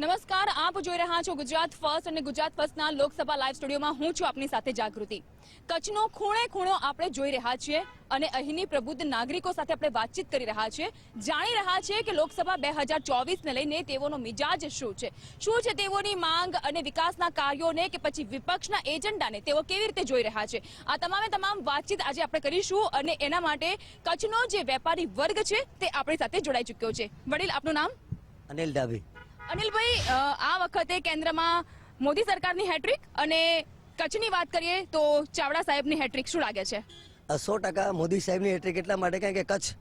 નમસ્કાર, આપ જોઈ રહ્યા છો ગુજરાત ફર્સ્ટ અને ગુજરાત ફર્સ્ટના લોકસભા લાઈવ સ્ટુડિયોમાં હું છું આપની સાથે જાગૃતિ. કચ્છનો ખૂણે ખૂણો આપણે જોઈ રહ્યા છીએ અને અહીંની પ્રબુદ્ધ નાગરિકો સાથે આપણે વાતચીત કરી રહ્યા છીએ. જાણી રહ્યા છીએ કે લોકસભા બે હજાર ચોવીસને લઈને તેઓનો મિજાજ શું છે? શું છે તેઓની માંગ અને વિકાસના કાર્યોને કે પછી વિપક્ષના એજન્ડાને તેઓ કેવી રીતે જોઈ રહ્યા છે? આ તમામે તમામ વાતચીત આજે આપણે કરીશું અને એના માટે કચ્છનો જે વેપારી વર્ગ છે તે આપણી સાથે જોડાઈ ચૂક્યો છે. વડીલ, આપનું નામ? અનિલ ડાભી. અનિલભાઈ આ વખતે કેન્દ્રમાં મોદી સરકારની હેટ્રિક અને કચ્છની વાત કરીએ તો ચાવડા સાહેબની હેટ્રિક શું લાગે છે? સો ટકા મોદી સાહેબની હેટ્રિક એટલા માટે કારણ કે કચ્છ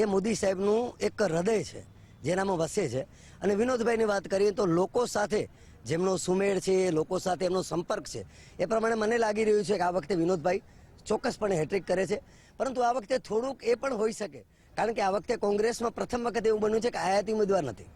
એ મોદી સાહેબનું એક હૃદય છે, જેનામાં વસે છે. અને વિનોદભાઈની વાત કરીએ તો લોકો સાથે જેમનો સુમેળ છે, લોકો સાથે એમનો સંપર્ક છે, એ પ્રમાણે મને લાગી રહ્યું છે કે આ વખતે વિનોદભાઈ ચોક્કસપણે હેટ્રિક કરે છે. પરંતુ આ વખતે થોડુંક એ પણ હોઈ શકે, કારણ કે આ વખતે કોંગ્રેસમાં પ્રથમ વખત એવું બન્યું છે કે આયાતી ઉમેદવાર નથી.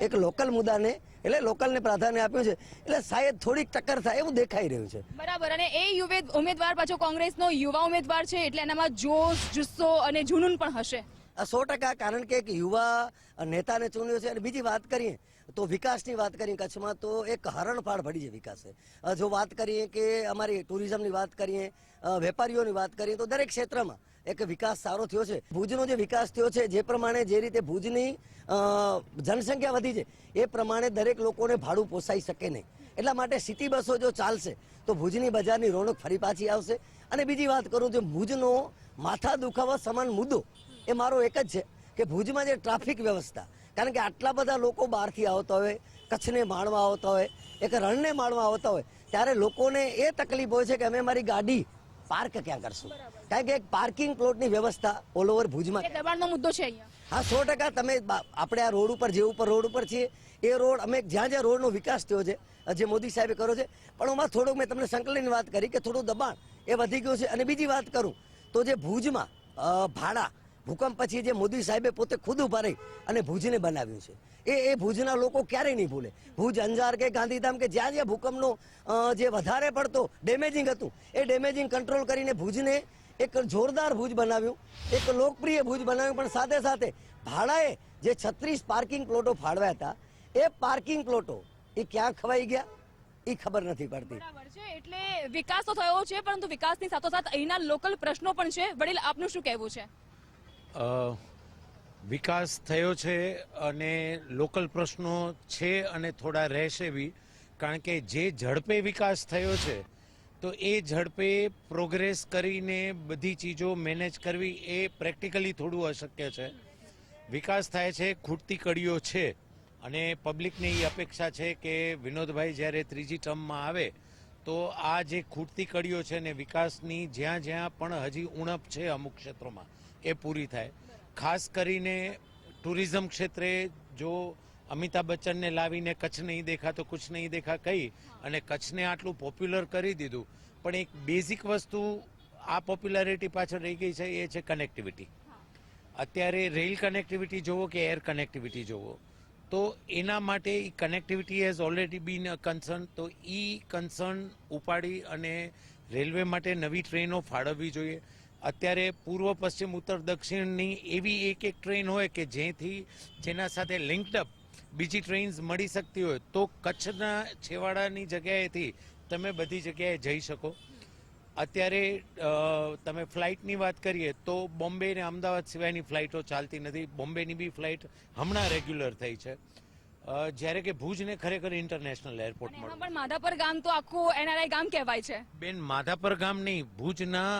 એક લોકલ મુદ્દાને એટલે લોકલને પ્રાધાન્ય આપ્યું છે. એટલે શાયદ થોડીક ટક્કર થાય એવું દેખાઈ રહ્યું છે. બરાબર અને એ યુવે- ઉમેદવાર પાછો કોંગ્રેસનો યુવા ઉમેદવાર છે એટલે એનામાં જોશ જુસ્સો અને જુનૂન પણ હશે. સો ટકા કારણ કે એક યુવા નેતાને ચૂન્યો છે. અને બીજી વાત કરીએ તો વિકાસની વાત કરીએ કચ્છમાં તો એક હરણફાળ ભળી છે વિકાસે. જો વાત કરીએ કે અમારી ટુરિઝમની વાત કરીએ વેપારીઓની વાત કરીએ તો દરેક ક્ષેત્રમાં એક વિકાસ સારો થયો છે. ભુજનો જે વિકાસ થયો છે, જે પ્રમાણે જે રીતે ભુજની જનસંખ્યા વધી છે, એ પ્રમાણે દરેક લોકોને ભાડું પોસાઈ શકે નહીં. એટલા માટે સિટી બસો જો ચાલશે, તો ભુજની બજારની રોનક ફરી પાછી આવશે. અને બીજી વાત કરું તો ભુજનો માથા દુખાવા સમાન મુદ્દો એ મારો એક જ છે કે ભુજમાં જે ટ્રાફિક વ્યવસ્થા, કારણ કે આટલા બધા લોકો બહારથી આવતા હોય, કચ્છને માણવા આવતા હોય, એક રણને માણવા આવતા હોય, ત્યારે લોકોને એ તકલીફ હોય છે કે અમે અમારી ગાડી પાર્ક ક્યાં કરશું? કારણ કે એક પાર્કિંગ પ્લોટની વ્યવસ્થા ઓલ ઓવર ભુજમાં દબાણનો મુદ્દો છે અહીંયા. હા સો ટકા તમે આપણે આ રોડ ઉપર જે ઉપર રોડ ઉપર છીએ એ રોડ અમે જ્યાં જ્યાં રોડનો વિકાસ થયો છે જે મોદી સાહેબે કર્યો છે પણ એમાં થોડુંક મેં તમને સંકલનની વાત કરી કે થોડું દબાણ એ વધી ગયું છે. અને બીજી વાત કરું તો જે ભુજમાં ભાડા ભૂકંપ પછી જે મોદી સાહેબે પોતે ખુદ ઊભા રહી અને ભુજને બનાવ્યું છે. એ એ ભુજના લોકો ક્યારેય નહીં ભૂલે. ભુજ અંજાર કે ગાંધીધામ કે જ્યાં જ્યાં ભૂકંપનો જે વધારે પડતો ડેમેજિંગ હતું એ ડેમેજિંગ કંટ્રોલ કરીને ભુજને એક જોરદાર ભુજ બનાવ્યું એક લોકપ્રિય ભુજ બનાવ્યું પણ સાથે સાથે ભાડાએ જે છત્રીસ પાર્કિંગ પ્લોટો ફાળવ્યા હતા એ પાર્કિંગ પ્લોટો એ ક્યાં ખવાઈ ગયા? એ ખબર નથી પડતી. એટલે વિકાસ તો થયો છે પરંતુ વિકાસની સાથોસાથ અહીંના લોકલ પ્રશ્નો પણ છે. વડીલ આપનું શું કહેવું છે? અ, વિકાસ થયો છે અને લોકલ પ્રશ્નો છે અને થોડા રહેશે બી કારણ કે જે ઝડપે વિકાસ થયો છે તો એ ઝડપે પ્રોગ્રેસ કરીને બધી ચીજો મેનેજ કરવી એ પ્રેક્ટિકલી થોડું અશક્ય છે. વિકાસ થાય છે, ખૂટતી કડીઓ છે અને પબ્લિકને એ અપેક્ષા છે કે વિનોદભાઈ જ્યારે ત્રીજી ટર્મમાં આવે તો આ જે ખૂટતી કડીઓ છે ને વિકાસની જ્યાં જ્યાં પણ હજી ઉણપ છે અમુક ક્ષેત્રોમાં, એ પૂરી થાય. ખાસ કરીને ટુરિઝમ ક્ષેત્રે જો અમિતાભ બચ્ચનને લાવીને કચ્છ નહીં દેખા તો કુછ નહીં દેખા કહી અને કચ્છને આટલું પોપ્યુલર કરી દીધું. પણ એક બેઝિક વસ્તુ આ પોપ્યુલારિટી પાછળ રહી ગઈ છે, એ છે કનેક્ટિવિટી અત્યારે રેલ કનેક્ટિવિટી જોવો કે એર કનેક્ટિવિટી જોવો? તો એના માટે એ connectivity has already been a concern તો એ કન્સર્ન ઉપાડી અને રેલવે માટે નવી ટ્રેનો ફાળવવી જોઈએ. અત્યારે પૂર્વ, પશ્ચિમ, ઉત્તર, દક્ષિણની એવી એક એક ટ્રેન હોય કે જેથી જેના સાથે લિંક્ડ અપ બીજી ટ્રેન્સ મળી શકતી હોય તો કચ્છના છેવાડાની જગ્યાએથી તમે બધી જગ્યાએ જઈ શકો. અત્યારે તમે ફ્લાઇટની વાત કરીએ તો બોમ્બે ને અમદાવાદ સિવાયની ફ્લાઇટો ચાલતી નથી. બોમ્બેની બી ફ્લાઇટ હમણાં રેગ્યુલર થઈ છે. જ્યારે કે ભુજને ખરેખર ઇન્ટરનેશનલ એરપોર્ટ મળે. પણ માધાપર ગામ તો આખું એનઆરઆઈ ગામ કહેવાય છે. બેન માધાપર ગામ નહીં ભુજના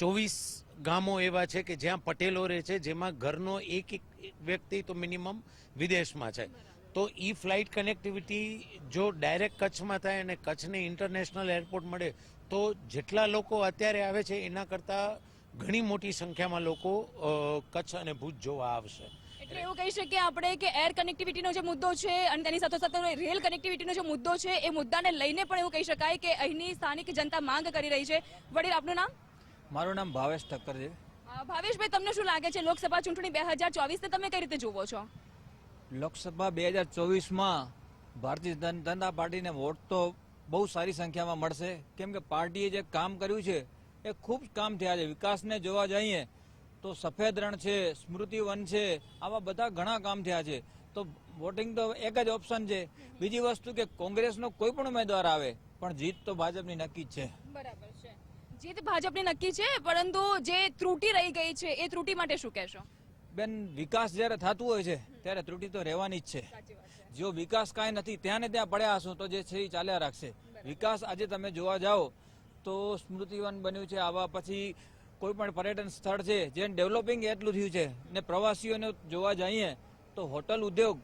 ચોવીસ ગામો એવા છે કે જ્યાં પટેલો રહે છે, જેમાં ઘરનો એક એક વ્યક્તિ તો મિનિમમ વિદેશમાં છે. તો ઈ ફ્લાઇટ કનેક્ટિવિટી જો ડાયરેક્ટ કચ્છમાં થાય અને કચ્છને ઇન્ટરનેશનલ એરપોર્ટ મળે, તો જેટલા લોકો અત્યારે આવે છે, એના કરતાં ઘણી મોટી સંખ્યામાં લોકો કચ્છ અને ભુજ જોવા આવશે. એટલે એવું કહી શકીએ આપણે કે એર કનેક્ટિવિટીનો જે મુદ્દો છે અને તેની સાથે સાથે રેલ કનેક્ટિવિટીનો જે મુદ્દો છે, એ મુદ્દાને લઈને પણ એવું કહી શકાય કે અહીંની સ્થાનિક જનતા માંગ કરી રહી છે. વડીલ, આપનું નામ? મારું નામ ભાવેશ ઠક્કર છે. ભાવેશભાઈ તમને શું લાગે છે? લોકસભા ચૂંટણી બે હજાર ચોવીસને તમે કઈ રીતે જુઓ છો? લોકસભા બે હજાર ચોવીસમાં ભારતીય જન- જનતા પાર્ટીને વોટ તો બહુ સારી સંખ્યામાં મળશે. કેમ કે પાર્ટીએ જે કામ કર્યું છે એ ખૂબ કામ થયા છે. વિકાસને જોવા જઈએ તો સફેદ રણ છે સ્મૃતિ વન છે આવા બધા ઘણા કામ થયા છે. તો વોટિંગ તો એક જ ઓપ્શન છે. બીજી વસ્તુ કે કોંગ્રેસનો કોઈ પણ ઉમેદવાર આવે પણ જીત તો ભાજપની નક્કી જ છે. બરાબર. જીત ભાજપની નક્કી છે પરંતુ જે ત્રુટી રહી ગઈ છે એ ત્રુટી માટે શું કહેશો? બેન વિકાસ જ્યારે થતું હોય છે ત્યારે ત્રુટિ તો રહેવાની જ છે. જો વિકાસ કાંઈ નથી ત્યાં ને ત્યાં પડ્યા હશું તો જે છે એ ચાલ્યા રાખશે. વિકાસ આજે તમે જોવા જાઓ તો સ્મૃતિવન બન્યું છે આવા પછી કોઈ પણ પર્યટન સ્થળ છે જે ડેવલપિંગ એટલું થયું છે ને પ્રવાસીઓને જોવા જઈએ તો હોટલ ઉદ્યોગ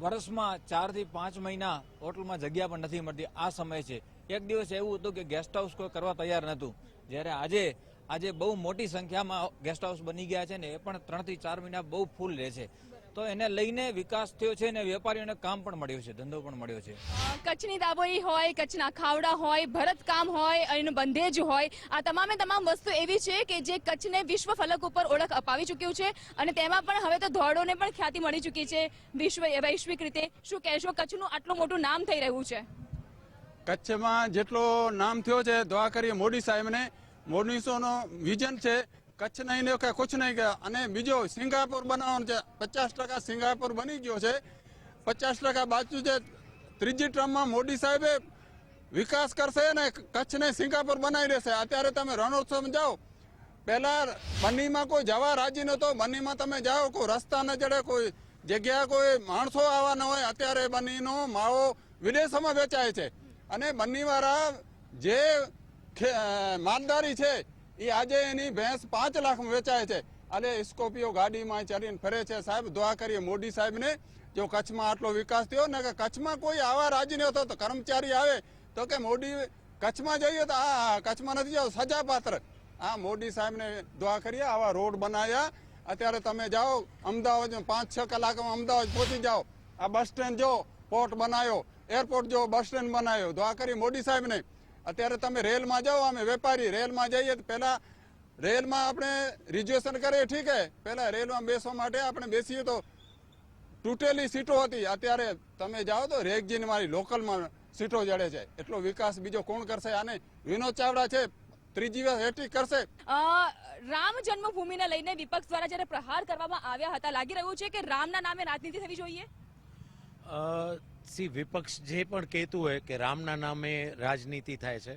વર્ષમાં ચારથી પાંચ મહિના હોટલમાં જગ્યા પણ નથી મળતી. આ સમય છે. એક દિવસ એવું હતું કે ગેસ્ટ હાઉસ કોઈ કરવા તૈયાર નહોતું. જ્યારે આજે આજે બહુ મોટી સંખ્યામાં ગેસ્ટ હાઉસ બની ગયા છે ને એ પણ ત્રણથી ચાર મહિના બહુ ફૂલ રહે છે. તો એને લઈને વિકાસ થયો છે ને વેપારીઓને કામ પણ મળ્યું છે, ધંધો પણ મળ્યો છે. કચ્છની દાબોઈ હોય, કચ્છના ખાવડા હોય ભરતકામ હોય અને બંધેજ હોય, આ તમામે તમામ વસ્તુ એવી છે કે જે કચ્છને વિશ્વ ફલક ઉપર ઓળખ અપાવી ચૂક્યું છે અને તેમાં પણ હવે તો ધોરડોને પણ ખ્યાતિ મળી ચૂકી છે. વિશ્વ વૈશ્વિક રીતે શું કહેશો, કચ્છનું આટલું મોટું નામ થઈ રહ્યું છે? કચ્છમાં જેટલો નામ થયો છે, દવા કરીએ મોદી સાહેબને મોદીસોનો વિઝન છે, કચ્છ નહીં ને કે કુછ નહીં કે, અને બીજો સિંગાપુર બનાવવાનું છે, પચાસ ટકા સિંગાપુર બની ગયો છે. પચાસ ટકા બાજુ છે, ત્રીજી ટર્મમાં મોદી સાહેબે વિકાસ કરશે ને કચ્છને સિંગાપુર બનાવી દેશે. અત્યારે તમે રણોત્સવ જાઓ, પહેલાં બન્નીમાં કોઈ જવા રાજી નહોતો, બન્નીમાં તમે જાઓ, કોઈ રસ્તા ન જડે કોઈ જગ્યા કોઈ માણસો આવવા ન હોય, અત્યારે બન્નીનો માવો વિદેશોમાં વેચાય છે. અને બન્નીવાળા જે માલદારી છે, એ આજે એની ભેંસ પાંચ લાખમાં વેચાય છે. અને સ્કોર્પિયો ગાડીમાં ચડીને ફરે છે. સાહેબ, દુઆ કરીએ મોદી સાહેબને, જો કચ્છમાં આટલો વિકાસ થયો ને કે કચ્છમાં કોઈ આવા રાજી નહોતો, તો કર્મચારી આવે, તો કે મોદી કચ્છમાં જઈએ તો આ કચ્છમાં નથી જાવ સજા પાત્ર આ મોદી સાહેબને દુઆ કરીએ, આવા રોડ બનાવ્યા. અત્યારે તમે જાઓ અમદાવાદ પાંચ છ કલાકમાં અમદાવાદ પહોંચી જાઓ. આ બસ સ્ટેન્ડ જો, પોર્ટ બનાવ્યો. એરપોર્ટ જો બસ સ્ટેન્ડ બનાવ્યો દુઆ કરી મોદી સાહેબને. અત્યારે તમે રેલમાં જાઓ અમે વેપારી રેલમાં જઈએ તો પહેલા રેલમાં આપણે રિઝર્વેશન કરીએ ઠીક હે પહેલા રેલમાં બેસવા માટે આપણે બેસીએ તો તૂટેલી સીટો હતી. અત્યારે તમે જાઓ તો રેગજીન મારી લોકલમાં સીટો જડે છે. એટલો વિકાસ બીજો કોણ કરશે? આને વિનોદ ચાવડા છે. ત્રીજી વાર હેટ્રિક કરશે. રામ જન્મભૂમિને લઈને વિપક્ષ દ્વારા જ્યારે પ્રહાર કરવામાં આવ્યા હતા લાગી રહ્યું છે કે રામના નામે રાજનીતિ થવી જોઈએ? અ, સી વિપક્ષ જે પણ કહેતું હોય કે રામના નામે રાજનીતિ થાય છે,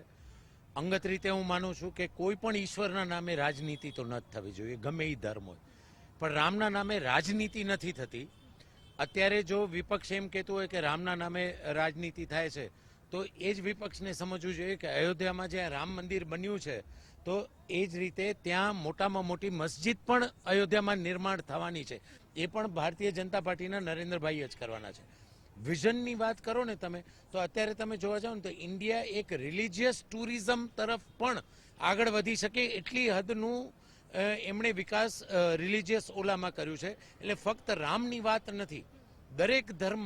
અંગત રીતે હું માનું છું કે કોઈ પણ ઈશ્વરના નામે રાજનીતિ તો ન થવી જોઈએ, ગમે એ ધર્મ હોય. પણ રામના નામે રાજનીતિ નથી થતી. અત્યારે જો વિપક્ષ એમ કહેતું હોય કે રામના નામે રાજનીતિ થાય છે, તો એ જ વિપક્ષને સમજવું જોઈએ કે અયોધ્યામાં જે રામ મંદિર બન્યું છે, તો એ જ રીતે ત્યાં મોટામાં મોટી મસ્જિદ પણ અયોધ્યામાં નિર્માણ થવાની છે. એ પણ ભારતીય જનતા પાર્ટીના નરેન્દ્રભાઈ જ કરવાના છે. વિઝનની વાત કરો ને તમે, તો અત્યારે તમે જોવા જાઓ ને તો ઇન્ડિયા એક રિલિજિયસ ટુરિઝમ તરફ પણ આગળ વધી શકે એટલી હદનું એમણે વિકાસ રિલિજિયસ ઓલામાં કર્યું છે. એટલે ફક્ત રામની વાત નથી, દરેક ધર્મ,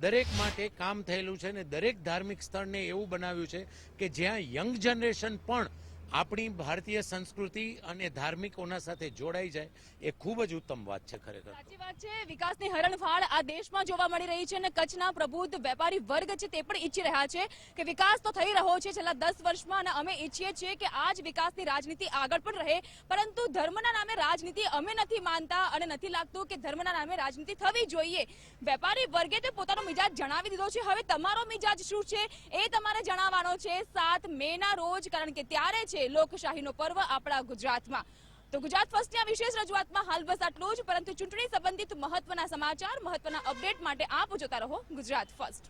દરેક માટે કામ થયેલું છે ને દરેક ધાર્મિક સ્થળને એવું બનાવ્યું છે કે જ્યાં યંગ જનરેશન પણ આપણી ભારતીય સંસ્કૃતિ અને ધાર્મિકોના સાથે જોડાઈ જાય એ ખૂબ જ ઉત્તમ વાત છે ખરેખર. સાચી વાત છે. વિકાસની હરણફાળ આ દેશમાં જોવા મળી રહી છે અને કચ્છના પ્રબુદ્ધ વેપારી વર્ગ છે તે પણ ઈચ્છી રહ્યા છે કે વિકાસ તો થઈ રહ્યો છે છેલ્લા દસ વર્ષમાં અને અમે ઈચ્છીએ છીએ કે આ જ વિકાસની રાજનીતિ આગળ પણ રહે, પરંતુ ધર્મના નામે રાજનીતિ અમે નથી માનતા અને નથી લાગતું કે ધર્મના નામે રાજનીતિ થવી જોઈએ. વેપારી વર્ગે તો પોતાનો મિજાજ જણાવી દીધો છે. હવે તમારો મિજાજ શું છે એ તમારે જણાવવાનો છે. સાત મે ના રોજ, કારણ કે ત્યારે છે લોકશાહીનો પર્વ આપણા ગુજરાતમાં. તો ગુજરાત ફર્સ્ટની આ વિશેષ રજૂઆતમાં હાલ બસ આટલું જ, પરંતુ ચૂંટણી સંબંધિત મહત્વના સમાચાર, મહત્વના અપડેટ માટે આપ જોતા રહો ગુજરાત ફર્સ્ટ.